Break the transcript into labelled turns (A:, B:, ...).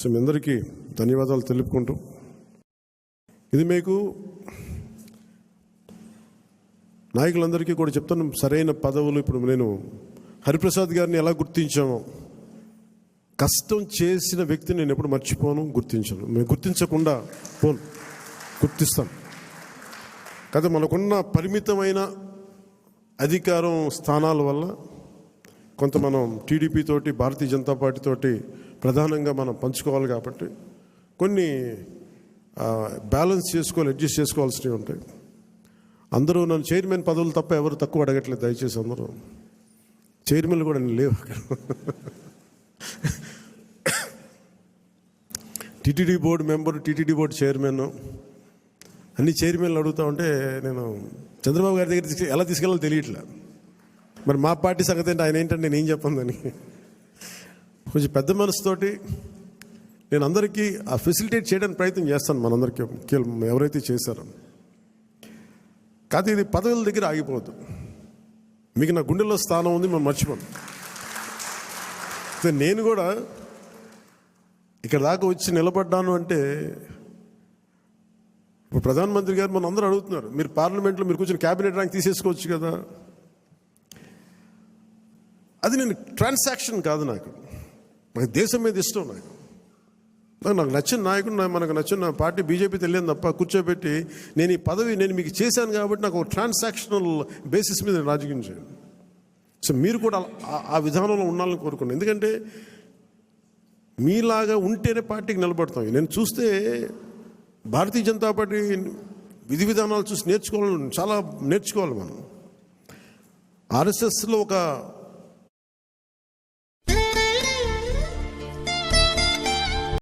A: So మీ అందరికీ ధన్యవాదాలు తెలుపుకుంటూ. ఇది మీకు నాయకులందరికీ కూడా చెప్తాను సరైన పదవులు. ఇప్పుడు నేను హరిప్రసాద్ గారిని ఎలా గుర్తించామో కష్టం చేసిన వ్యక్తిని నేను ఎప్పుడు మర్చిపోను గుర్తించను. మేము గుర్తించకుండా పోను గుర్తిస్తాం. కాదు మనకున్న పరిమితమైన అధికారం స్థానాల వల్ల కొంత మనం టీడీపీ తోటి భారతీయ జనతా పార్టీ తోటి ప్రధానంగా మనం పంచుకోవాలి కాబట్టి కొన్ని బ్యాలెన్స్ చేసుకోవాలి అడ్జస్ట్ చేసుకోవాల్సినవి ఉంటాయి. అందరూ నన్ను చైర్మన్ పదవులు తప్ప ఎవరు తక్కువ అడగట్లేదు దయచేసి అందరూ. చైర్మన్లు కూడా నేను లేవు TTD board member TTD board chairman. అన్ని చైర్మన్లు అడుగుతా ఉంటే నేను చంద్రబాబు గారి దగ్గర తీసుకు ఎలా తీసుకెళ్ళాలో తెలియట్లే. మరి మా పార్టీ సంగతి ఏంటి? ఆయన ఏంటంటే నేను ఏం చెప్పందని కొంచెం పెద్ద మనసుతోటి నేను అందరికీ ఆ ఫెసిలిటేట్ చేయడానికి ప్రయత్నం చేస్తాను మనందరికీ. ఎవరైతే చేశారో. కాదు ఇది పదవుల దగ్గర ఆగిపోవద్దు. మీకు నా గుండెల్లో స్థానం ఉంది మనం మర్చిపోను నేను కూడా ఇక్కడ దాకా వచ్చి నిలబడ్డాను అంటే ఇప్పుడు ప్రధానమంత్రి గారు మన అందరూ అడుగుతున్నారు మీరు పార్లమెంట్లో మీరు కూర్చొని క్యాబినెట్ ర్యాంక్ తీసేసుకోవచ్చు కదా. అది నేను ట్రాన్సాక్షన్ కాదు నాకు. నాకు దేశం మీద ఇష్టం నాకు. నాకు నచ్చిన నాయకుడు నా- మనకు నచ్చిన పార్టీ బీజేపీ తెలియదు తప్ప కూర్చోబెట్టి నేను ఈ పదవి నేను మీకు చేశాను కాబట్టి నాకు ఒక ట్రాన్సాక్షనల్ బేసిస్ మీద రాజకీయం చేయండి సో మీరు కూడా ఆ- ఆ విధానంలో ఉండాలని కోరుకున్నాను. ఎందుకంటే మీలాగా ఉంటేనే పార్టీకి నిలబడతాం. నేను చూస్తే భారతీయ జనతా పార్టీ విధి విధానాలు చూసి నేర్చుకోవాలి చాలా నేర్చుకోవాలి మనం. ఆర్ఎస్ఎస్లో ఒక